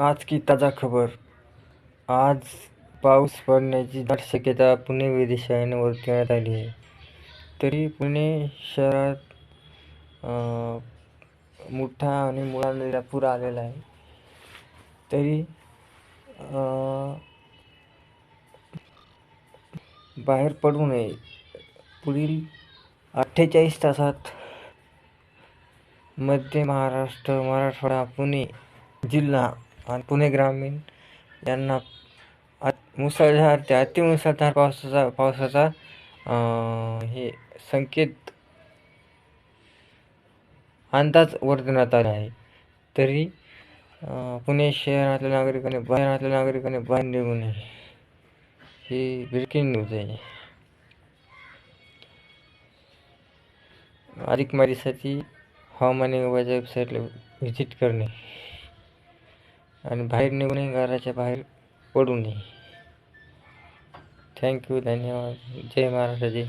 आज की ताजा खबर. आज पाऊस पडण्याची दाट शक्यता पुणे वेधशाळेने वर्तवण्यात आली आहे. तरी पुणे शहरात मोठा आणि मुळा नदीला पूर आलेला आहे. तरी बाहेर पडू नये. पुढील अठ्ठेचाळीस तासात मध्य महाराष्ट्र मराठवाडा पुणे जिल्हा आणि पुणे ग्रामीण यांना अत मुसळधार ते अतिमुसळधार पावसाचा पावसाचा हे संकेत अंदाज वर्तवण्यात आला आहे. तरी पुणे शहरातल्या नागरिकांनी बाहेरातल्या नागरिकांनी बाहेर निघू नये. ही ब्रेकिंग न्यूज आहे. अधिक माहितीसाठी हवामान विभागाच्या वेबसाईटला व्हिजिट करणे. आणि बाहेर निघू नये घराच्या बाहेर पडू नये थँक्यू धन्यवाद. जय महाराष्ट्र जय